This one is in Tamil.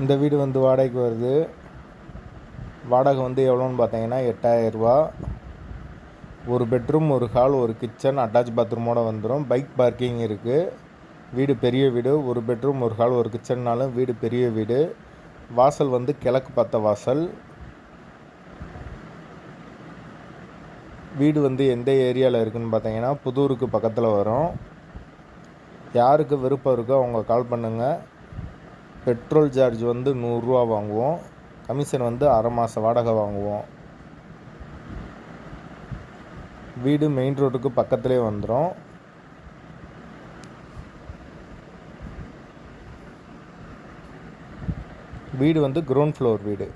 இந்த வீடு வந்து வாடகைக்கு வருது. வாடகை வந்து எவ்வளோன்னு பார்த்தீங்கன்னா எட்டாயிரரூபா ஒரு பெட்ரூம் ஒரு ஹால் ஒரு கிச்சன் அட்டாச் பாத்ரூமோடு வந்துடும் பைக் பார்க்கிங் இருக்குது வீடு பெரிய வீடு. ஒரு பெட்ரூம் ஒரு ஹால் ஒரு கிச்சன்னாலும் வீடு பெரிய வீடு. வாசல் வந்து கிழக்கு பார்த்த வாசல். வீடு வந்து எந்த ஏரியாவில் இருக்குதுன்னு பார்த்தீங்கன்னா புதூருக்கு பக்கத்தில் வரும். யாருக்கு விருப்பம் இருக்கோ அவங்க கால் பண்ணுங்கள் பெட்ரோல் சார்ஜ் வந்து நூறுரூவா வாங்குவோம். கமிஷன் வந்து அரை மாத வாடகை வாங்குவோம். வீடு மெயின் ரோட்டுக்கு பக்கத்துலேயே வந்துடும் வீடு வந்து கிரவுண்ட் ஃப்ளோர் வீடு.